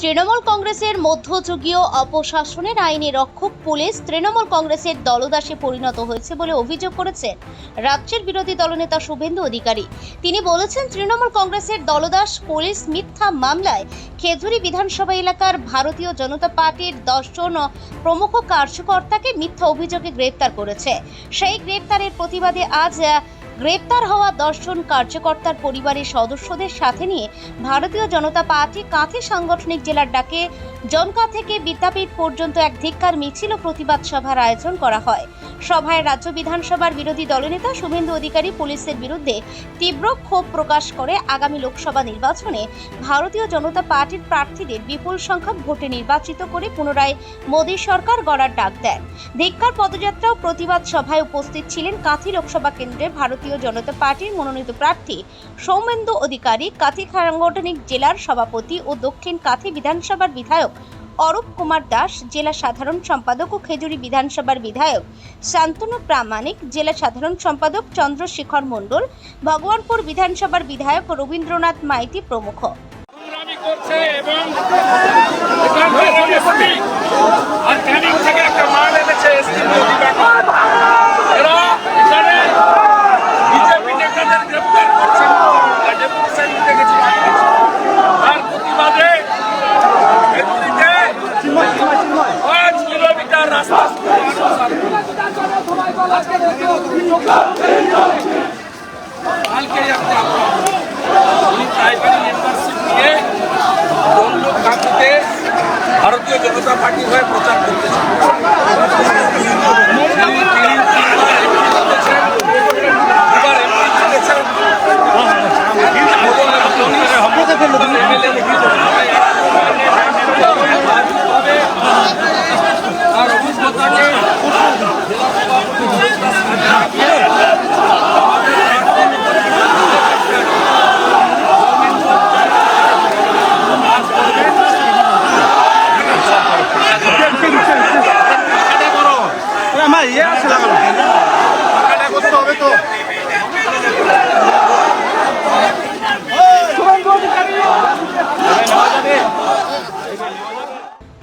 তৃণমূল কংগ্রেসের মধ্যযুগীয় অপশাসনের আইনে রক্ষক পুলিশ তৃণমূল কংগ্রেসের দলদাসে পরিণত হয়েছে বলে অভিযোগ করেছেন রাজ্যের বিরোধী দলনেতা শুভেন্দু অধিকারী। তিনি বলেছেন, তৃণমূল কংগ্রেসের দলদাস পুলিশ মিথ্যা মামলায় খেজুরি বিধানসভা এলাকার ভারতীয় জনতা পার্টির দশজন প্রমুখ কার্যকর্তাকে মিথ্যা অভিযোগে গ্রেপ্তার করেছে। সেই গ্রেপ্তারের প্রতিবাদে আজ গ্রেপ্তার হওয়া দশজন কার্যকর্তার পরিবারের সদস্যদের সাথে নিয়ে ভারতীয় জনতা পার্টি কাঁথি সাংগঠনিক জেলার ডাকে জনকা থেকে বিদ্যাপীঠ পর্যন্ত এক ধিক্কার মিছিল ও প্রতিবাদ সভার আয়োজন করা হয়। সভায় রাজ্য বিধানসভার বিরোধী দলনেতা শুভেন্দু অধিকারী পুলিশের বিরুদ্ধে তীব্র ক্ষোভ প্রকাশ করে আগামী লোকসভা নির্বাচনে ভারতীয় জনতা পার্টির প্রার্থীদের বিপুল সংখ্যক ভোটে নির্বাচিত করে পুনরায় মোদী সরকার গড়ার ডাক দেন। ধিক্কার পদযাত্রা ও প্রতিবাদ সভায় উপস্থিত ছিলেন কাঁথি লোকসভা কেন্দ্রে ভারতীয় জনতা পার্টির মনোনীত প্রার্থী সৌমেন্দু অধিকারী, কাঁথি সাংগঠনিক জেলার সভাপতি ও দক্ষিণ কাঁথি বিধানসভার বিধায়ক অরূপ কুমার দাস, জেলা সাধারণ সম্পাদক ও খেজুরি বিধানসভার বিধায়ক শান্তনু প্রামাণিক, জেলা সাধারণ সম্পাদক চন্দ্রশেখর মণ্ডল, ভগবানপুর বিধানসভার বিধায়ক রবীন্দ্রনাথ মাইতি প্রমুখ। এবং পাঁচ কিলোমিটার রাস্তা কালকে একটা উনি প্রাইমারি মেম্বারশিপ নিয়ে ভারতীয় জনতা পার্টি হয়ে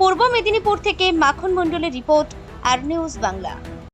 পূর্ব মেদিনীপুর থেকে মাখন মণ্ডলের রিপোর্ট আর নিউজ বাংলা।